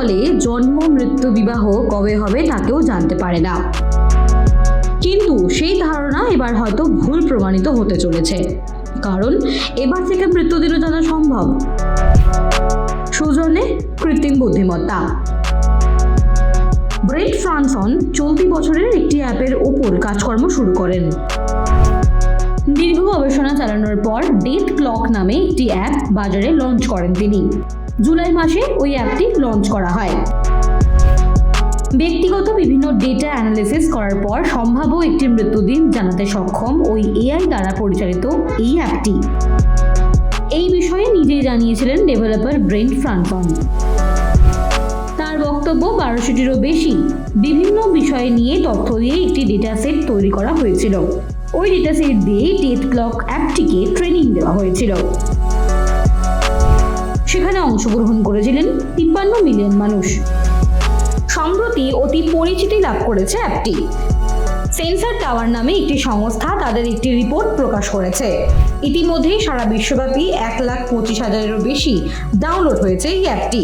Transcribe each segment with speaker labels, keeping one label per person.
Speaker 1: ফলে জন্ম, মৃত্যু, বিবাহ কবে হবে তাকেও জানতে পারে না। কিন্তু সেই ধারণা এবার হয়তো ভুল প্রমাণিত হতে চলেছে। কারণ এবার থেকে মৃত্যুদিনও জানা সম্ভব। সৌজন্যে কৃত্রিম বুদ্ধিমত্তা। ব্রেট ফ্রানসন চলতি বছরের একটি অ্যাপের ওপর কাজকর্ম শুরু করেন। দীর্ঘ গবেষণা চালানোর পর ডেট ক্লক নামে একটি অ্যাপ বাজারে লঞ্চ করেন তিনি। জুলাই মাসে ওই অ্যাপটি লঞ্চ করা হয়। ব্যক্তিগত বিভিন্ন ডেটা অ্যানালিসিস করার পর সম্ভাব্য একটি মৃত্যুদিন জানাতে সক্ষম ওই এআই দ্বারা পরিচালিত এই অ্যাপটি। এই বিষয়ে নিজেই জানিয়েছিলেন ডেভেলপার ব্রেন্ট ফ্রানসন তার বক্তব্য বারোশোটিরও বেশি। বিভিন্ন বিষয় নিয়ে তথ্য দিয়ে একটি ডেটা সেট তৈরি করা হয়েছিল। ওই ডেটা সেট দিয়ে ডেট ক্লক অ্যাপটিকে ট্রেনিং দেওয়া হয়েছিল। সেখানে অংশগ্রহণ করেছিলেন তিপ্পান্ন মিলিয়ন মানুষ। সম্প্রতি অতি পরিচিতি লাভ করেছে অ্যাপটি। সেন্সার টাওয়ার নামে একটি সংস্থা তাদের একটি রিপোর্ট প্রকাশ করেছে। ইতিমধ্যেই সারা বিশ্বব্যাপী এক লাখ পঁচিশ হাজারেরও বেশি ডাউনলোড হয়েছে এই অ্যাপটি।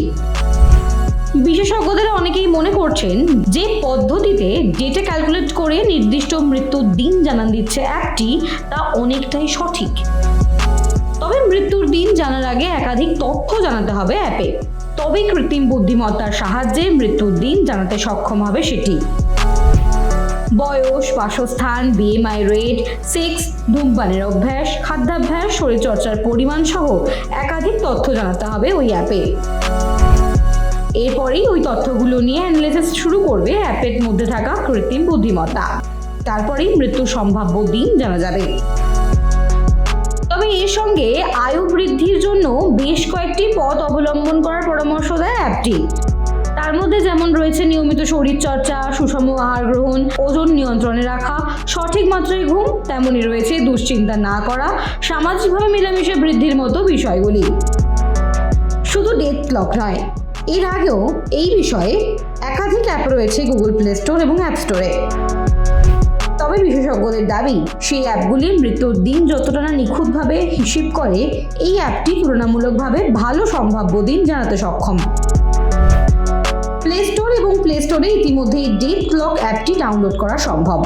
Speaker 1: বিশেষজ্ঞদের অনেকেই মনে করছেন যে পদ্ধতিতে ডেটা ক্যালকুলেট করে নির্দিষ্ট মৃত্যুর দিন জানান দিচ্ছে অ্যাপটি, তা অনেকটাই সঠিক। মৃত্যুর দিন জানার আগে একাধিক তথ্য জানাতে হবে অ্যাপে। তবে কৃত্রিম বুদ্ধিমত্তার সাহায্যে মৃত্যুর দিন জানাতে সক্ষম হবে সেটি। বয়স, বাসস্থান বিএমআই রেট সেক্স ধূমপানের অভ্যাস, খাদ্যাভ্যাস, শরীরচর্চার পরিমাণ সহ একাধিক তথ্য জানাতে হবে ওই অ্যাপে। এরপরেই ওই তথ্যগুলো নিয়ে অ্যানালিসিস শুরু করবে অ্যাপের মধ্যে থাকা কৃত্রিম বুদ্ধিমত্তা। তারপরেই মৃত্যুর সম্ভাব্য দিন জানা যাবে। তবে এর সঙ্গে আয়ু বৃদ্ধির জন্য বেশ কয়েকটি পথ অবলম্বন করার পরামর্শ দেয় অ্যাপটি। তার মধ্যে যেমন রয়েছে নিয়মিত শরীরচর্চা, সুষম আহার গ্রহণ, ওজন নিয়ন্ত্রণে রাখা, সঠিক মাত্রায় ঘুম, তেমনই রয়েছে দুশ্চিন্তা না করা, সামাজিকভাবে মিলামিশে বৃদ্ধির মতো বিষয়গুলি। শুধু ডেথ ক্লক নয়, এর আগেও এই বিষয়ে একাধিক অ্যাপ রয়েছে গুগল প্লে স্টোর এবং অ্যাপ স্টোরে। তবে বিশেষজ্ঞদের দাবি, সেই অ্যাপগুলির মৃত্যুর দিন যতটা না নিখুঁতভাবে হিসেব করে, এই অ্যাপটি তুলনামূলকভাবে ভালো সম্ভাব্য দিন জানাতে সক্ষম। প্লে স্টোর এবং প্লে স্টোরে ইতিমধ্যেই ডেট ক্লক অ্যাপটি ডাউনলোড করা সম্ভব।